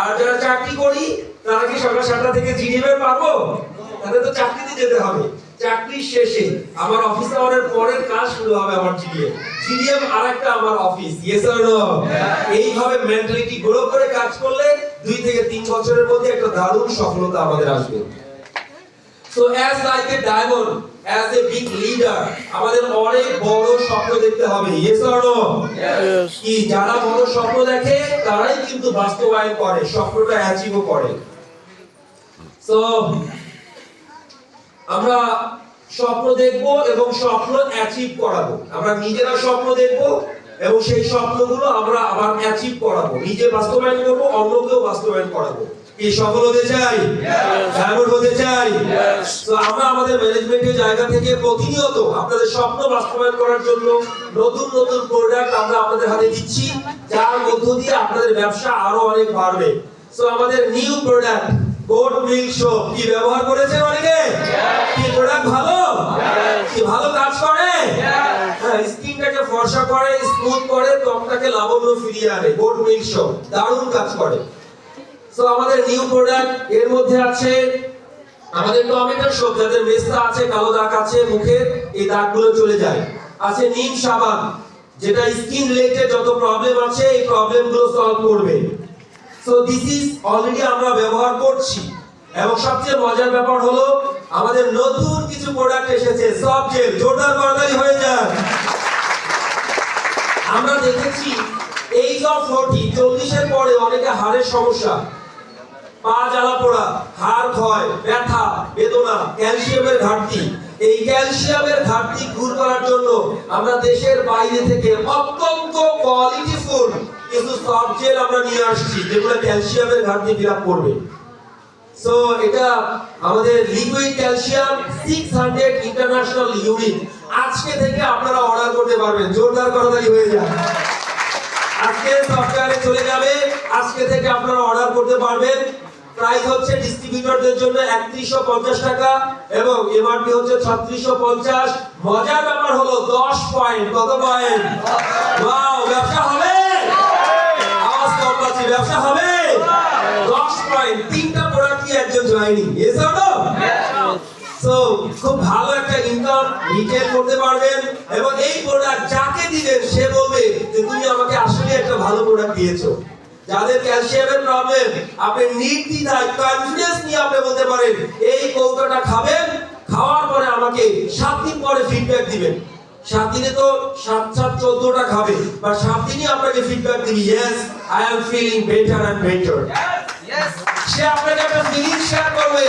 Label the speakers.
Speaker 1: আর যারা চাকরি করি, তারা কি সকাল সাতটা থেকে জিডিএম পারব? তাদের তো চাকরিতে যেতে হবে। চাকরির শেষে আমার অফিস আওয়ারের পরের কাজ শুরু হবে আমার জিডিএম জিডিএম আমার অফিস ইয়েস অর নো এইভাবে মেন্টালিটি গ্রো করে কাজ করলে দুই থেকে তিন বছরের মধ্যে একটা দারুণ সফলতা আমাদের আসবে। So as like a diamond as a big leader আমাদের স্বপ্ন দেখতে হবে। ইয়েস অর নো কি যারা বড় স্বপ্ন দেখে তারাই কিন্তু বাস্তবায়ন করে স্বপ্নটা অ্যাচিভও করে। সো আমরা স্বপ্ন দেখব এবং স্বপ্ন অ্যাচিভ করাবো। আমরা নিজেরা স্বপ্ন দেখব এবং সেই স্বপ্নগুলো আমরা আবার অ্যাচিভ করাবো। নিজে বাস্তবায়ন করব অন্যকেও বাস্তবায়ন করাবো। কি সফল হতে চাই? ডায়মন্ড হতে চাই? তো আমরা আমাদের ম্যানেজমেন্টের জায়গা থেকে প্রতিনিয়ত আপনাদের স্বপ্ন বাস্তবায়ন করার জন্য নতুন নতুন প্রোডাক্ট আমরা আপনাদের হাতে দিচ্ছি। যার মধ্য দিয়ে আপনাদের ব্যবসা আরও অনেক বাড়বে। সো আমাদের new product goat milk shop কি ব্যবহার করেছেন অনেকে? কি প্রোডাক্ট ভালো? কি ভালো কাজ করে? হ্যাঁ স্কিনটাকে ফর্সা করে স্মুথ করে ত্বকটাকে লাবণ্য ফিরিয়ে আনে গোট মিল্ক শপ দারুণ কাজ করে। সো আমাদের নিউ প্রোডাক্টের মধ্যে আছে, আমাদের টমেটো সব, যাদের মেস্তা আছে, কালো দাগ আছে মুখে, এই দাগগুলো চলে যায়। আছে নিম সাবান, যেটা স্কিন রিলেটেড যত প্রবলেম আছে, এই প্রবলেমগুলো সলভ করবে। সো দিস ইজ অলরেডি আমরা ব্যবহার করছি। এবং সবচেয়ে মজার ব্যাপার হলো, আমাদের নতুন কিছু প্রোডাক্ট এসেছে, সব জেল জোরদার করতালি হয়ে যায় আমরা দেখেছি এই অফ ফোরটি চল্লিশের পরে অনেকে হাড়ের সমস্যা। পা জ্বালা পোড়া, হাড় ক্ষয়, ব্যথা, বেদনা, ক্যালসিয়ামের ঘাটতি। এই ক্যালসিয়ামের ঘাটতি দূর করার জন্য আমরা দেশের বাইরে থেকে অত্যন্ত কোয়ালিটিফুল কিছু সফট জেল আমরা নিয়ে আসছি, যেগুলো ক্যালসিয়ামের ঘাটতি ফিল করবে। সো এটা আমাদের লিকুইড ক্যালসিয়াম 600 ইন্টারন্যাশনাল ইউনিট আজকে থেকে আপনারা অর্ডার করতে পারবেন, জোরদার করতালি হয়ে যায় আজকে সফটওয়্যারে চলে যাবে, আজকে থেকে আপনারা অর্ডার করতে পারবেন। প্রাইস হচ্ছে ডিস্ট্রিবিউটরদের জন্য একত্রিশশো পঞ্চাশ টাকা এবং এমআরপি হচ্ছে ছত্রিশশো পঞ্চাশ। মজার ব্যাপার হলো দশ পয়েন্ট। কত পয়েন্ট? ওয়াও, ব্যবসা হবে? আওয়াজ কম পাচ্ছি, ব্যবসা হবে? দশ পয়েন্ট। তিনটা প্রোডাক্ট একজন জয়েনিং এস সো খুব ভালো একটা ইনকাম রিটেল করতে পারবেন এবং এই প্রোডাক্ট যাকে দিবেন, সে বলবে যে, তুমি আমাকে আসলে একটা ভালো প্রোডাক্ট দিয়েছ। যাদের ক্যালসিয়ামের প্রবলেম আপনি নির্দ্বিধায় কনফিডেন্স নিয়ে আপনি বলতে পারেন এই কৌটাটা খাবেন খাওয়ার পরে আমাকে সাত দিন পরে ফিডব্যাক দিবেন। সাত দিনে তো সাত সাত চোদ্দটা খাবে বা সাত দিনই আপনাকে ফিডব্যাক দিবি yes I am feeling better and better সে আপনাকে একটা ফিলিং শেয়ার করবে